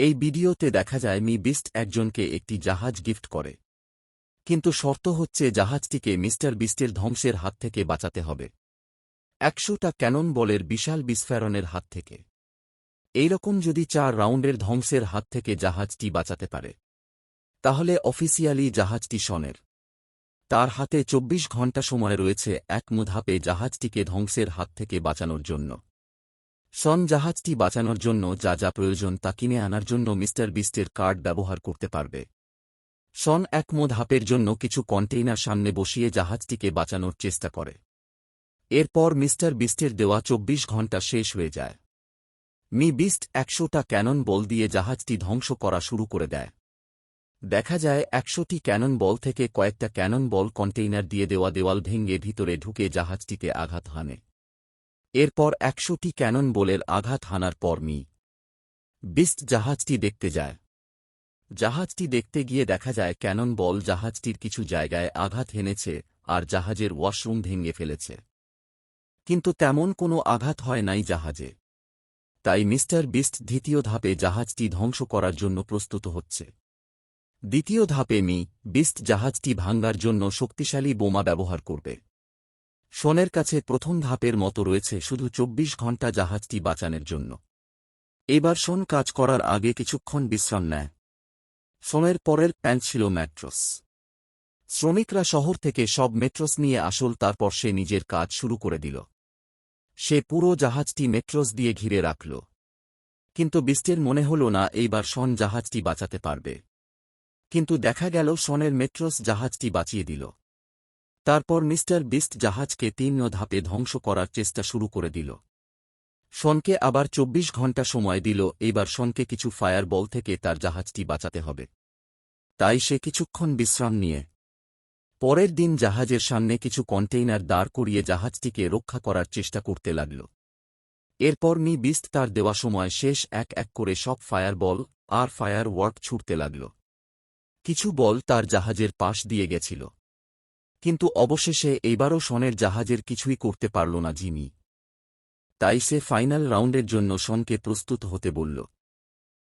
এই ভিডিওতে দেখা যায় মি বিস্ট একজনকে একটি জাহাজ গিফট করে। কিন্তু শর্ত হচ্ছে জাহাজটিকে মিস্টার বিস্টের ধ্বংসের হাত থেকে বাঁচাতে হবে। একশোটা ক্যানন বলের বিশাল বিস্ফোরণের হাত থেকে। এইরকম যদি চার রাউন্ডের ধ্বংসের হাত থেকে জাহাজটি বাঁচাতে পারে। তাহলে অফিসিয়ালি জাহাজটি সনের তার হাতে চব্বিশ ঘণ্টা সময় রয়েছে এক মুধাপে জাহাজটিকে ধ্বংসের হাত থেকে বাঁচানোর জন্য। সন জাহাজটি বাঁচানোর জন্য যা যা প্রয়োজন তা কিনে আনার জন্য মিস্টার বিস্টের কার্ড ব্যবহার করতে পারবে। সন এক ধাপের জন্য কিছু কন্টেইনার সামনে বসিয়ে জাহাজটিকে বাঁচানোর চেষ্টা করে। এরপর মিস্টার বিস্টের দেওয়া চব্বিশ ঘণ্টা শেষ হয়ে যায়। মি বিস্ট একশোটা ক্যানন বল দিয়ে জাহাজটি ধ্বংস করা শুরু করে দেয়। দেখা যায় একশোটি ক্যানন বল থেকে কয়েকটা ক্যানন বল কন্টেইনার দিয়ে দেওয়া দেওয়াল ভেঙে ভিতরে ঢুকে জাহাজটিতে আঘাত হানে। এরপর একশোটি ক্যানন বলের আঘাত হানার পর মি। বিস্ট জাহাজটি দেখতে যায়। জাহাজটি দেখতে গিয়ে দেখা যায় ক্যানন বল জাহাজটির কিছু জায়গায় আঘাত হেনেছে আর জাহাজের ওয়াশরুম ভেঙে ফেলেছে। কিন্তু তেমন কোনো আঘাত হয় নাই জাহাজে। তাই মিস্টার বিস্ট দ্বিতীয় ধাপে জাহাজটি ধ্বংস করার জন্য প্রস্তুত হচ্ছে। দ্বিতীয় ধাপে মি, বিস্ট জাহাজটি ভাঙ্গার জন্য শক্তিশালী বোমা ব্যবহার করবে। শোনের কাছে প্রথম ধাপের মতো রয়েছে শুধু চব্বিশ ঘণ্টা জাহাজটি বাঁচানোর জন্য। এবার শোন, কাজ করার আগে কিছুক্ষণ বিশ্রাম নেয় সোনের পরের প্যান্ট ছিল ম্যাট্রস। শ্রমিকরা শহর থেকে সব মেট্রোস নিয়ে আসল, তারপর সে নিজের কাজ শুরু করে দিল। সে পুরো জাহাজটি মেট্রোস দিয়ে ঘিরে রাখল। কিন্তু বিস্টের মনে হল না, এইবার শন জাহাজটি বাঁচাতে পারবে। কিন্তু দেখা গেল, শনের মেট্রোস জাহাজটি বাঁচিয়ে দিল। তারপর মিস্টার বিস্ট জাহাজকে তিন ধাপে ধ্বংস করার চেষ্টা শুরু করে দিল। শনকে আবার চব্বিশ ঘণ্টা সময় দিল এইবার শনকে কিছু ফায়ার বল থেকে তার জাহাজটি বাঁচাতে হবে। তাই সে কিছুক্ষণ বিশ্রাম নিয়ে। পরের দিন জাহাজের সামনে কিছু কন্টেইনার দাঁড় করিয়ে জাহাজটিকে রক্ষা করার চেষ্টা করতে লাগল। এরপর মি বিস্ট তার দেওয়া সময় শেষ এক এক করে সব ফায়ার বল আর ফায়ার ওয়ার্ক ছুটতে লাগল। কিছু বল তার জাহাজের পাশ দিয়ে গেছিল। কিন্তু অবশেষে এইবারও শনের জাহাজের কিছুই করতে পারল না জিমি। তাই সে ফাইনাল রাউন্ডের জন্য শনকে প্রস্তুত হতে বলল।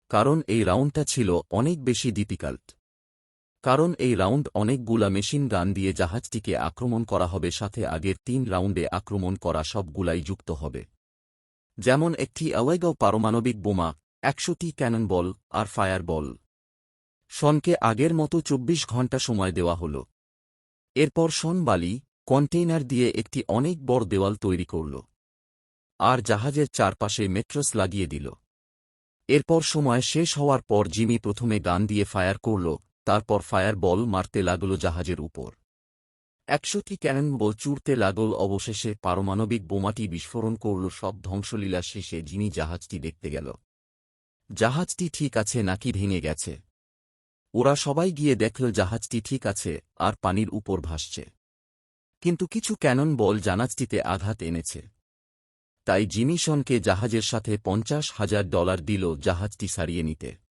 কারণ এই রাউন্ডটা ছিল অনেক বেশি ডিফিকাল্ট। কারণ এই রাউন্ড অনেকগুলা মেশিন গান দিয়ে জাহাজটিকে আক্রমণ করা হবে, সাথে আগের তিন রাউন্ডে আক্রমণ করা সবগুলাই যুক্ত হবে। যেমন একটি অওয়েগাও পারমাণবিক বোমা, একশোটি ক্যানন বল আর ফায়ার বল শনকে আগের মতো চব্বিশ ঘণ্টা সময় দেওয়া হল। এরপর শন বালি কন্টেইনার দিয়ে একটি অনেক বড় দেওয়াল তৈরি করল। আর জাহাজের চারপাশে মেট্রস লাগিয়ে দিল। এরপর সময় শেষ হওয়ার পর জিমি প্রথমে গান দিয়ে ফায়ার করল, তারপর ফায়ার বল মারতে লাগল জাহাজের উপর। একশোটি ক্যানন বল চুড়তে লাগল, অবশেষে পারমাণবিক বোমাটি বিস্ফোরণ করল, সব ধ্বংসলীলা শেষে যিনি জাহাজটি দেখতে গেল। জাহাজটি ঠিক আছে নাকি ভেঙে গেছে? ওরা সবাই গিয়ে দেখল জাহাজটি ঠিক আছে আর পানির উপর ভাসছে। কিন্তু কিছু ক্যানন বল জাহাজটিতে আঘাত এনেছে। তাই জিমিশনকে জাহাজের সাথে পঞ্চাশ হাজার ডলার দিল জাহাজটি সারিয়ে নিতে।